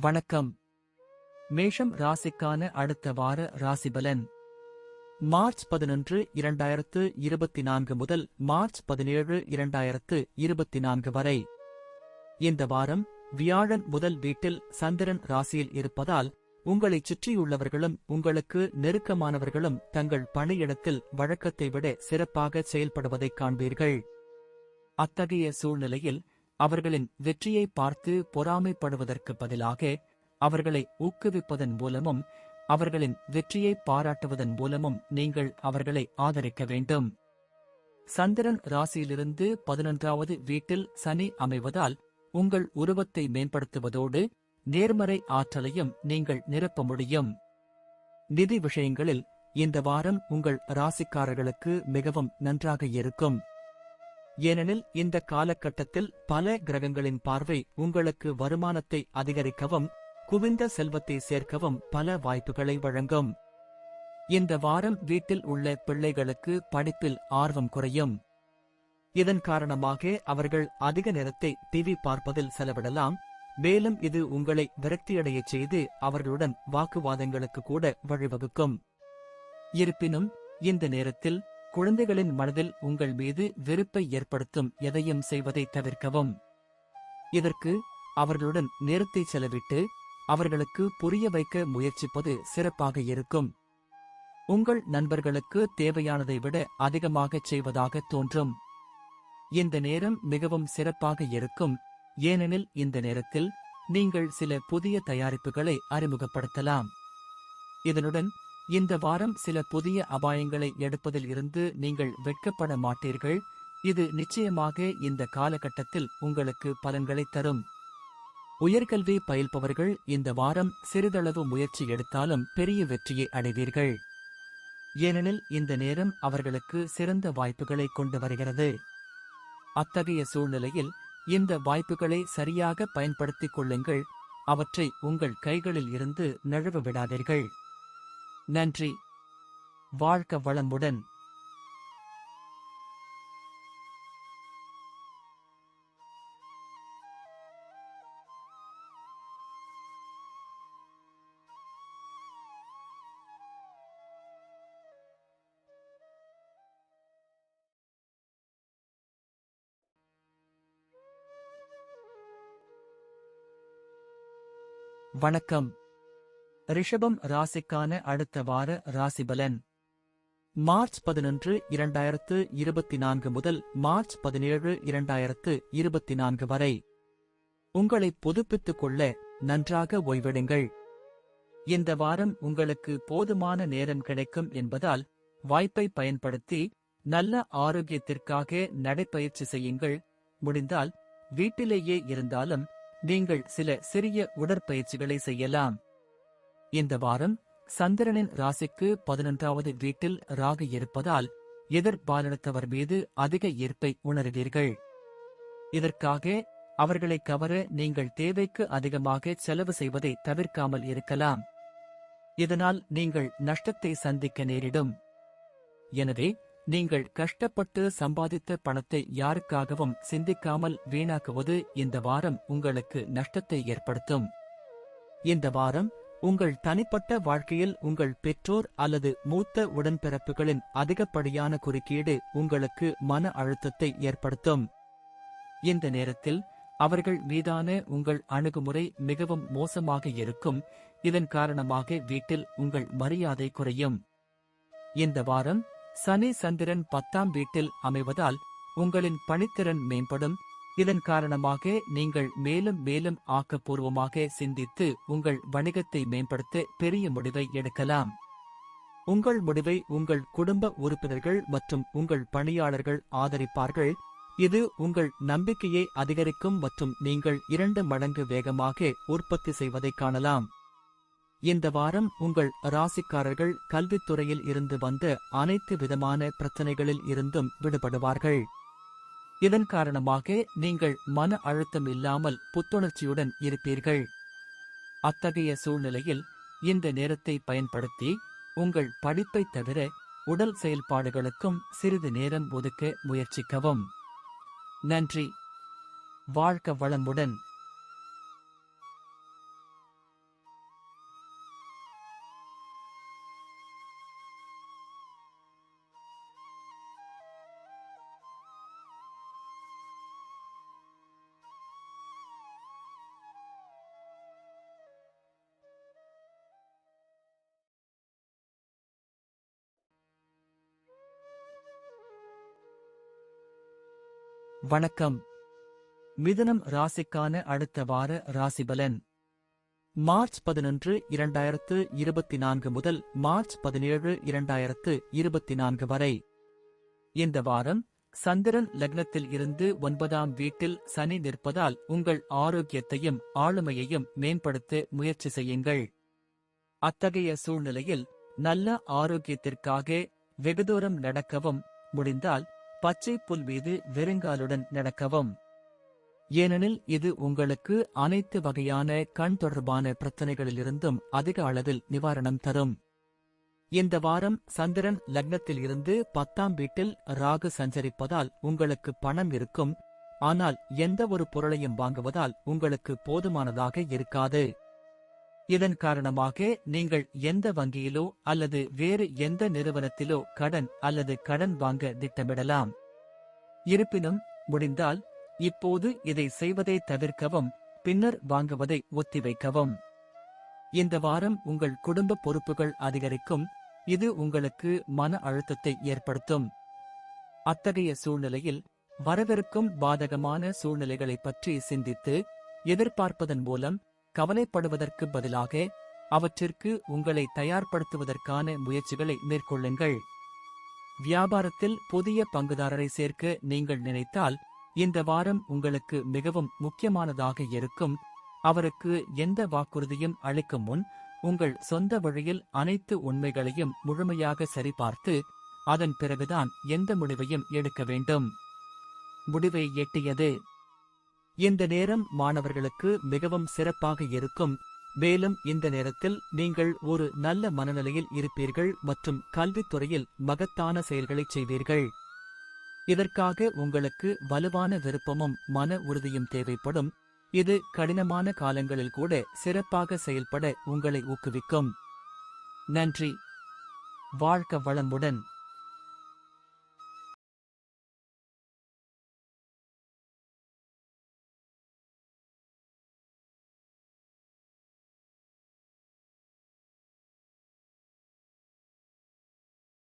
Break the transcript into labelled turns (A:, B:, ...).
A: வணக்கம். மேஷம் ராசிக்கான அடுத்த வார ராசிபலன். மார்ச் பதினொன்று இரண்டாயிரத்து இருபத்தி நான்கு முதல் மார்ச் பதினேழு இரண்டாயிரத்து இருபத்தி நான்கு வரை. இந்த வாரம் வியாழன் முதல் வீட்டில் சந்திரன் ராசியில் இருப்பதால் உங்களைச் சுற்றியுள்ளவர்களும் உங்களுக்கு நெருக்கமானவர்களும் தங்கள் பணியிடத்தில் வழக்கத்தை விட சிறப்பாக செயல்படுவதைக் காண்பீர்கள். அத்தகைய சூழ்நிலையில் அவர்களின் வெற்றியை பார்த்து பொறாமைப்படுவதற்கு பதிலாக அவர்களை ஊக்குவிப்பதன் மூலமும் அவர்களின் வெற்றியை பாராட்டுவதன் மூலமும் நீங்கள் அவர்களை ஆதரிக்க வேண்டும். சந்திரன் ராசியிலிருந்து பதினொன்றாவது வீட்டில் சனி அமைவதால் உங்கள் உருவத்தை மேம்படுத்துவதோடு நேர்மறை ஆற்றலையும் நீங்கள் நிரப்ப முடியும். நிதி விஷயங்களில் இந்த வாரம் உங்கள் ராசிக்காரர்களுக்கு மிகவும் நன்றாக இருக்கும். ஏனெனில் இந்த காலகட்டத்தில் பல கிரகங்களின் பார்வை உங்களுக்கு வருமானத்தை அதிகரிக்கவும் குவிந்த செல்வத்தை சேர்க்கவும் பல வாய்ப்புகளை வழங்கும். இந்த வாரம் வீட்டில் உள்ள பிள்ளைகளுக்கு படிப்பில் ஆர்வம் குறையும். இதன் காரணமாக அவர்கள் அதிக நேரத்தை டிவி பார்ப்பதில் செலவிடலாம். மேலும் இது உங்களை விரக்தியடையச் செய்து அவர்களுடன் வாக்குவாதங்களுக்கு கூட வழிவகுக்கும். இருப்பினும் இந்த நேரத்தில் குழந்தைகளின் மனதில் உங்கள் மீது வெறுப்பை ஏற்படுத்தும் எதையும் செய்வதை தவிர்க்கவும். இதற்கு அவர்களுடன் நேரத்தை செலவிட்டு அவர்களுக்கு புரிய வைக்க முயற்சிப்பது சிறப்பாக இருக்கும். உங்கள் நண்பர்களுக்கு தேவையானதை விட அதிகமாகச் செய்வதாக தோன்றும். இந்த நேரம் மிகவும் சிறப்பாக இருக்கும். ஏனெனில் இந்த நேரத்தில் நீங்கள் சில புதிய தயாரிப்புகளை அறிமுகப்படுத்தலாம். இதனுடன் இந்த வாரம் சில புதிய அபாயங்களை எடுப்பதில் இருந்து நீங்கள் வெட்கப்பட மாட்டீர்கள். இது நிச்சயமாக இந்த காலகட்டத்தில் உங்களுக்கு பலன்களை தரும். உயர்கல்வி பயில்பவர்கள் இந்த வாரம் சிறிதளவு முயற்சி எடுத்தாலும் பெரிய வெற்றியை அடைவீர்கள். ஏனெனில் இந்த நேரம் அவர்களுக்கு சிறந்த வாய்ப்புகளை கொண்டு வருகிறது. அத்தகைய சூழ்நிலையில் இந்த வாய்ப்புகளை சரியாக பயன்படுத்திக் கொள்ளுங்கள். அவற்றை உங்கள் கைகளில் இருந்து நழுவ விடாதீர்கள். நன்றி. வாழ்க்க வளமுடன். வணக்கம். ரிஷபம் ராசிக்கான அடுத்த வார ராசிபலன். மார்ச் பதினொன்று இரண்டாயிரத்து இருபத்தி நான்கு முதல் மார்ச் பதினேழு இரண்டாயிரத்து இருபத்தி நான்கு வரை. உங்களை புதுப்பித்துக் கொள்ள நன்றாக ஓய்வெடுங்கள். இந்த வாரம் உங்களுக்கு போதுமான நேரம் கிடைக்கும் என்பதால் வாய்ப்பை பயன்படுத்தி நல்ல ஆரோக்கியத்திற்காக நடைப்பயிற்சி செய்யுங்கள். முடிந்தால் வீட்டிலேயே இருந்தாலும் நீங்கள் சில சிறிய உடற்பயிற்சிகளை செய்யலாம். இந்த வாரம் சந்திரனின் ராசிக்கு பதினொன்றாவது வீட்டில் ராகு இருப்பதால் எதிர்பாலினத்தவர் மீது அதிக ஈர்ப்பை உணர்வீர்கள். இதற்காக அவர்களை கவர நீங்கள் தேவைக்கு அதிகமாக செலவு செய்வதை தவிர்க்காமல் இருக்கலாம். இதனால் நீங்கள் நஷ்டத்தை சந்திக்க நேரிடும். எனவே நீங்கள் கஷ்டப்பட்டு சம்பாதித்த பணத்தை யாருக்காகவும் சிந்திக்காமல் வீணாக்குவது இந்த வாரம் உங்களுக்கு நஷ்டத்தை ஏற்படுத்தும். இந்த வாரம் உங்கள் தனிப்பட்ட வாழ்க்கையில் உங்கள் பெற்றோர் அல்லது மூத்த உடன்பிறப்புகளின் அதிகப்படியான குறுக்கீடு உங்களுக்கு மன அழுத்தத்தை ஏற்படுத்தும். இந்த நேரத்தில் அவர்கள் மீதான உங்கள் அணுகுமுறை மிகவும் மோசமாக இருக்கும். இதன் காரணமாக வீட்டில் உங்கள் மரியாதை குறையும். இந்த வாரம் சனி சந்திரன் பத்தாம் வீட்டில் அமைவதால் உங்களின் பணித்திறன் மேம்படும். இதன் காரணமாக நீங்கள் மேலும் மேலும் ஆக்கப்பூர்வமாக சிந்தித்து உங்கள் வணிகத்தை மேம்படுத்த பெரிய முடிவை எடுக்கலாம். உங்கள் முடிவை உங்கள் குடும்ப உறுப்பினர்கள் மற்றும் உங்கள் பணியாளர்கள் ஆதரிப்பார்கள். இது உங்கள் நம்பிக்கையை அதிகரிக்கும் மற்றும் நீங்கள் இரண்டு மடங்கு வேகமாக உற்பத்தி செய்வதை காணலாம். இந்த வாரம் உங்கள் ராசிக்காரர்கள் கல்வித்துறையில் இருந்து வந்த அனைத்து விதமான பிரச்சனைகளில் இருந்தும் விடுபடுவார்கள். இதன் காரணமாக நீங்கள் மன அழுத்தம் இல்லாமல் புத்துணர்ச்சியுடன் இருப்பீர்கள். அத்தகைய சூழ்நிலையில் இந்த நேரத்தை பயன்படுத்தி உங்கள் படிப்பை தவிர உடல் செயல்பாடுகளுக்கும் சிறிது நேரம் ஒதுக்க முயற்சிக்கவும். நன்றி. வாழ்க்க வளமுடன். வணக்கம். மிதுனம் ராசிக்கான அடுத்த வார ராசிபலன். மார்ச் பதினொன்று இரண்டாயிரத்து இருபத்தி நான்கு முதல் மார்ச் பதினேழு இரண்டாயிரத்து இருபத்தி நான்கு வரை. இந்த வாரம் சந்திரன் லக்னத்தில் இருந்து ஒன்பதாம் வீட்டில் சனி நிற்பதால் உங்கள் ஆரோக்கியத்தையும் ஆளுமையையும் மேம்படுத்த முயற்சி செய்யுங்கள். அத்தகைய சூழ்நிலையில் நல்ல ஆரோக்கியத்திற்காக வெகு தூரம் நடக்கவும் முடிந்தால் பச்சை புல் மீது வெறுங்காலுடன் நடக்கவும். ஏனெனில் இது உங்களுக்கு அனைத்து வகையான கண் தொடர்பான பிரச்சனைகளிலிருந்தும் அதிக அளவில் நிவாரணம் தரும். இந்த வாரம் சந்திரன் லக்னத்தில் இருந்து பத்தாம் வீட்டில் ராகு சஞ்சரிப்பதால் உங்களுக்கு பணம் இருக்கும். ஆனால் எந்த ஒரு பொருளையும் வாங்குவதால் உங்களுக்கு போதுமானதாக இருக்காது. இதன் காரணமாக நீங்கள் எந்த வங்கியிலோ அல்லது வேறு எந்த நிறுவனத்திலோ கடன் அல்லது கடன் வாங்க திட்டமிடலாம். இருப்பினும் முடிந்தால் இப்போது இதை செய்வதை தவிர்க்கவும் பின்னர் வாங்குவதை ஒத்திவைக்கவும். இந்த வாரம் உங்கள் குடும்ப பொறுப்புகள் அதிகரிக்கும் இது உங்களுக்கு மன அழுத்தத்தை ஏற்படுத்தும். அத்தகைய சூழ்நிலையில் வரவிருக்கும் பாதகமான சூழ்நிலைகளைப் பற்றி சிந்தித்து எதிர்பார்ப்பதன் மூலம் கவலைப்படுவதற்கு பதிலாக அவற்றிற்கு உங்களை தயார்படுத்துவதற்கான முயற்சிகளை மேற்கொள்ளுங்கள். வியாபாரத்தில் புதிய பங்குதாரரை சேர்க்க நீங்கள் நினைத்தால் இந்த வாரம் உங்களுக்கு மிகவும் முக்கியமானதாக இருக்கும். அவருக்கு எந்த வாக்குறுதியும் அளிக்கும் முன் உங்கள் சொந்த வழியில் அனைத்து உண்மைகளையும் முழுமையாக சரிபார்த்து அதன் பிறகுதான் எந்த முடிவையும் எடுக்க வேண்டும். முடிவை எட்டியது. இந்த நேரம் மாணவர்களுக்கு மிகவும் சிறப்பாக இருக்கும். மேலும் இந்த நேரத்தில் நீங்கள் ஒரு நல்ல மனநிலையில் இருப்பீர்கள் மற்றும் கல்வித்துறையில் மகத்தான செயல்களைச் செய்வீர்கள். இதற்காக உங்களுக்கு வலுவான விருப்பமும் மன உறுதியும் தேவைப்படும். இது கடினமான காலங்களில் கூட சிறப்பாக செயல்பட உங்களை ஊக்குவிக்கும். நன்றி. வாழ்க்க வளமுடன்.